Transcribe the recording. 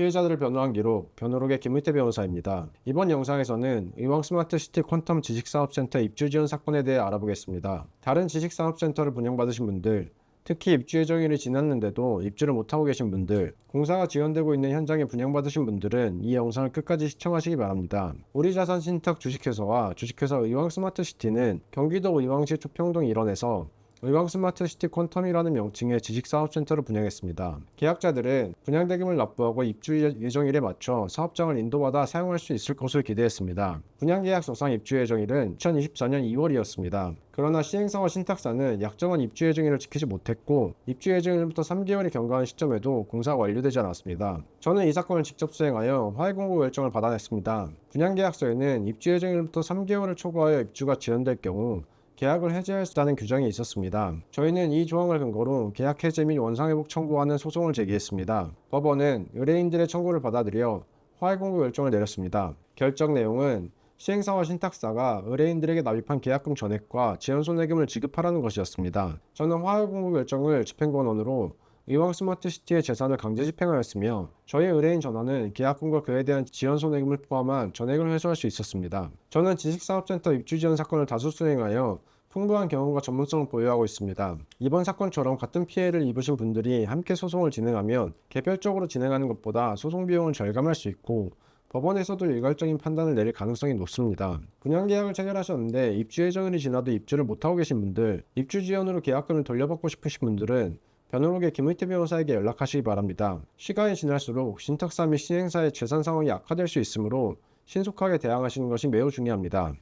피해자들을 변호한 기록, 변호록의 김의태 변호사입니다. 이번 영상에서는 의왕 스마트시티 퀀텀 지식사업센터 입주 지원 사건에 대해 알아보겠습니다. 다른 지식사업센터를 분양받으신 분들, 특히 입주 예정일이 지났는데도 입주를 못하고 계신 분들, 공사가 지연되고 있는 현장에 분양받으신 분들은 이 영상을 끝까지 시청하시기 바랍니다. 우리자산 신탁 주식회사와 주식회사 의왕 스마트시티는 경기도 의왕시 초평동 일원에서 의왕 스마트시티 퀀텀이라는 명칭의 지식사업센터를 분양했습니다. 계약자들은 분양대금을 납부하고 입주 예- 예정일에 맞춰 사업장을 인도받아 사용할 수 있을 것을 기대했습니다. 분양계약서상 입주 예정일은 2024년 2월이었습니다. 그러나 시행사와 신탁사는 약정한 입주 예정일을 지키지 못했고 입주 예정일부터 3개월이 경과한 시점에도 공사가 완료되지 않았습니다. 저는 이 사건을 직접 수행하여 화해 공고 결정을 받아냈습니다. 분양계약서에는 입주 예정일부터 3개월을 초과하여 입주가 지연될 경우 계약을 해지할 수 있다는 규정이 있었습니다. 저희는 이 조항을 근거로 계약 해지 및 원상회복 청구하는 소송을 제기했습니다. 법원은 의뢰인들의 청구를 받아들여 화해 공고 결정을 내렸습니다. 결정 내용은 시행사와 신탁사가 의뢰인들에게 납입한 계약금 전액과 지연 손해금을 지급하라는 것이었습니다. 저는 화해 공고 결정을 집행권원으로 의왕 스마트시티의 재산을 강제 집행하였으며 저희 의뢰인 전화는 계약금과 그에 대한 지연 손해금을 포함한 전액을 회수할 수 있었습니다. 저는 지식사업센터 입주 지원 사건을 다수 수행하여 풍부한 경험과 전문성을 보유하고 있습니다. 이번 사건처럼 같은 피해를 입으신 분들이 함께 소송을 진행하면 개별적으로 진행하는 것보다 소송 비용을 절감할 수 있고 법원에서도 일괄적인 판단을 내릴 가능성이 높습니다. 분양 계약을 체결하셨는데 입주 예정일이 지나도 입주를 못하고 계신 분들, 입주 지연으로 계약금을 돌려받고 싶으신 분들은 변호록의 김의태 변호사에게 연락하시기 바랍니다. 시간이 지날수록 신탁사 및 시행사의 재산 상황이 악화될 수 있으므로 신속하게 대항하시는 것이 매우 중요합니다.